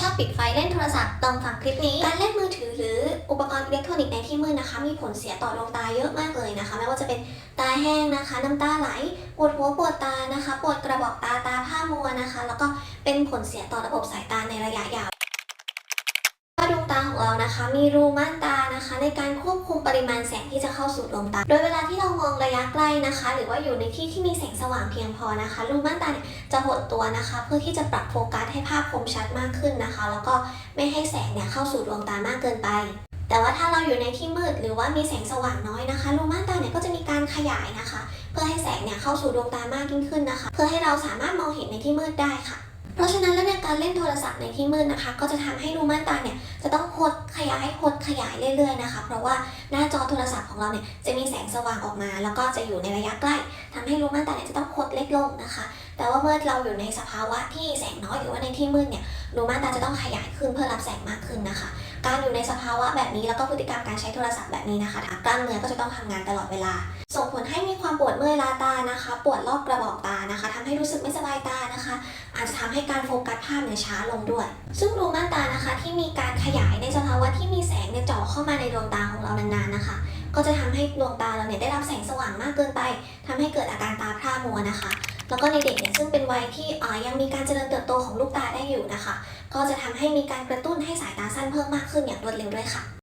ชอบปิดไฟเล่นโทรศัพท์ต้องฟังคลิปนี้ การเล่นมือถือหรืออุปกรณ์อิเล็กทรอนิกส์ในที่มืดนะคะ มีผลเสียต่อดวงตาเยอะมากเลยนะคะ ไม่ว่าจะเป็นตาแห้งนะคะ น้ำตาไหล ปวดหัวปวดตานะคะ ปวดกระบอกตาตาผ้ามัวนะคะ แล้วก็เป็นผลเสียต่อระบบสายตาในระยะยาว ว่าดวงตาของ เรานะคะ มีรูม่านตานะคะ ในการควบคุมปริมาณแสงที่จะเข้าสู่ดวงตา โดยเวลาที่เรามองระยะใกล้นะคะ หรือว่าอยู่ในที่ที่มีแสงสว่างเพียงพอนะคะ รูม่านตาเนี่ยจะหดตัวนะคะ เพื่อที่จะปรับโฟกัสให้ภาพคมชัดมากขึ้นนะคะ แล้วก็ไม่ให้แสงเนี่ยเข้าสู่ดวงตามากเกินไปแต่ว่าถ้าเราอยู่ในที่มืดหรือว่ามีแสงสว่างน้อยนะคะรูม่านตาเนี่ยก็จะมีการขยายนะคะ เพื่อให้แสงเนี่ยเข้าสู่ดวงตามากยิ่งขึ้นนะคะ เพื่อให้เราสามารถมองเห็นในที่มืดได้ค่ะ เพราะฉะนั้นแล้วเนี่ยการเล่นโทรศัพท์ในที่มืดนะคะ ก็จะทำให้รูม่านตาเนี่ยจะต้อง ขยายเรื่อยๆนะคะ เพราะว่าหน้าจอโทรศัพท์ของเราเนี่ยจะมีแสงสว่างออกมา แล้วก็จะอยู่ในระยะใกล้ทำให้รูม่านตาเนี่ยจะต้องหดเล็กลงนะคะ แต่ว่าเมื่อเราอยู่ในสภาวะที่แสงน้อยหรือว่าในที่มืดเนี่ยรูม่านตาจะต้องขยายขึ้นเพื่อรับแสงมากขึ้นนะคะ การอยู่ในสภาวะแบบนี้แล้วก็พฤติกรรมการใช้โทรศัพท์แบบนี้นะคะกล้ามเนื้อก็จะต้องทำงานตลอดเวลา ส่งผลให้มีความปวดเมื่อยลาตานะคะ ปวดรอบกระบอกตานะคะทำให้รู้สึกไม่สบายตานะคะ อาจจะทำให้การโฟกัสภาพเนี่ยช้าลงด้วย ซึ่งรูม่านตานะคะที่มีการะที่มีแสงเนี่ยเจาะเข้ามาในดวงตาของเรานานๆนะคะ ก็จะทำให้ดวงตาเราเนี่ยได้รับแสงสว่างมากเกินไปทำให้เกิดอาการตาพร่ามัวนะคะ แล้วก็ในเด็กเนี่ยซึ่งเป็นวัยที่ยังมีการเจริญเติบโตของลูกตาได้อยู่นะคะ ก็จะทำให้มีการกระตุ้นให้สายตาสั้นเพิ่มมากขึ้นอย่างรวดเร็วด้วยค่ะ